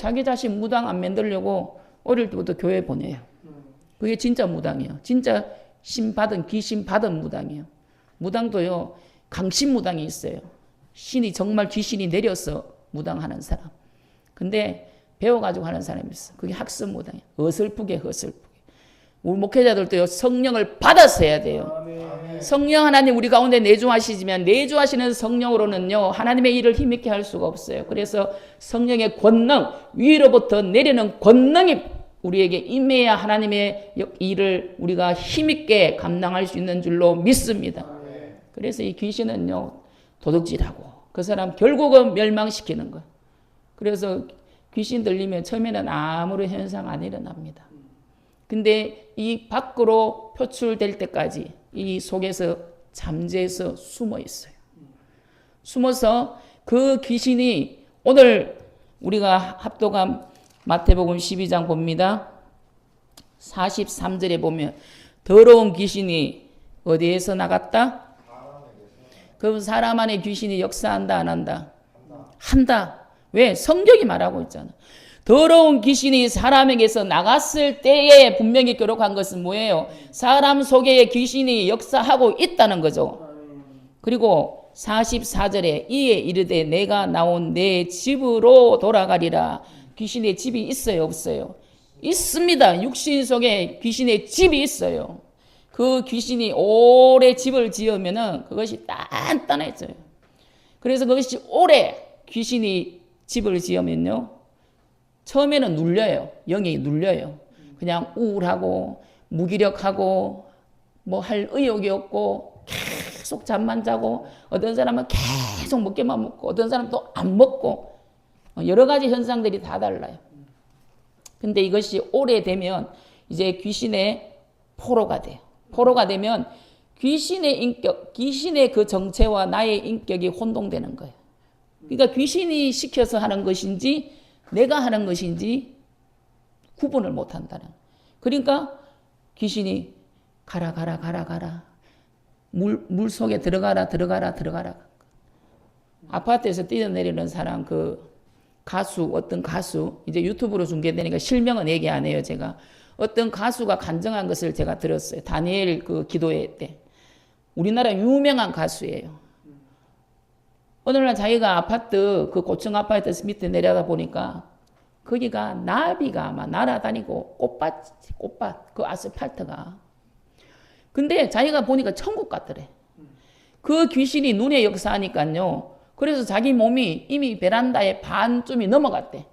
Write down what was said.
자기 자신 무당 안 만들려고 어릴 때부터 교회 보내요. 그게 진짜 무당이에요. 진짜 신 받은 귀신 받은 무당이에요. 무당도요 강신 무당이 있어요. 신이 정말 귀신이 내려서 무당하는 사람. 근데 배워가지고 하는 사람이 있어. 그게 학습 무당이에요. 어설프게 어설프게. 우리 목회자들도요 성령을 받아서 해야 돼요. 성령 하나님 우리 가운데 내주하시지만 내주하시는 성령으로는요 하나님의 일을 힘있게 할 수가 없어요. 그래서 성령의 권능 위로부터 내리는 권능이 우리에게 임해야 하나님의 일을 우리가 힘있게 감당할 수 있는 줄로 믿습니다. 그래서 이 귀신은요 도둑질하고 그 사람 결국은 멸망시키는 거. 그래서 귀신 들리면 처음에는 아무런 현상 안 일어납니다. 근데 이 밖으로 표출될 때까지 이 속에서 잠재해서 숨어 있어요. 숨어서 그 귀신이 오늘 우리가 합독한 마태복음 12장 봅니다. 43절에 보면 더러운 귀신이 어디에서 나갔다? 그럼 사람 안에 귀신이 역사한다 안 한다? 한다. 왜? 성경이 말하고 있잖아. 더러운 귀신이 사람에게서 나갔을 때에 분명히 기록한 것은 뭐예요? 사람 속에 귀신이 역사하고 있다는 거죠. 그리고 44절에 이에 이르되 내가 나온 내 집으로 돌아가리라. 귀신의 집이 있어요, 없어요? 있습니다. 육신 속에 귀신의 집이 있어요. 그 귀신이 오래 집을 지으면은 그것이 단단해져요. 그래서 그것이 오래 귀신이 집을 지으면요. 처음에는 눌려요. 영이 눌려요. 그냥 우울하고 무기력하고 뭐 할 의욕이 없고 계속 잠만 자고 어떤 사람은 계속 먹게만 먹고 어떤 사람은 또 안 먹고 여러 가지 현상들이 다 달라요. 근데 이것이 오래되면 이제 귀신의 포로가 돼요. 포로가 되면 귀신의 인격, 귀신의 그 정체와 나의 인격이 혼동되는 거예요. 그러니까 귀신이 시켜서 하는 것인지 내가 하는 것인지 구분을 못 한다는. 그러니까 귀신이 가라 가라 가라 가라. 물, 물 속에 들어가라 들어가라 들어가라. 아파트에서 뛰어내리는 사람 그 가수 어떤 가수 이제 유튜브로 중계되니까 실명은 얘기 안 해요 제가. 어떤 가수가 간증한 것을 제가 들었어요. 다니엘 그 기도회 때. 우리나라 유명한 가수예요 어느 날 자기가 아파트 그 고층 아파트 밑에 내려다 보니까 거기가 나비가 아마 날아다니고 꽃밭 꽃밭 그 아스팔트가. 근데 자기가 보니까 천국 같더래. 그 귀신이 눈에 역사하니까요. 그래서 자기 몸이 이미 베란다에 반쯤이 넘어갔대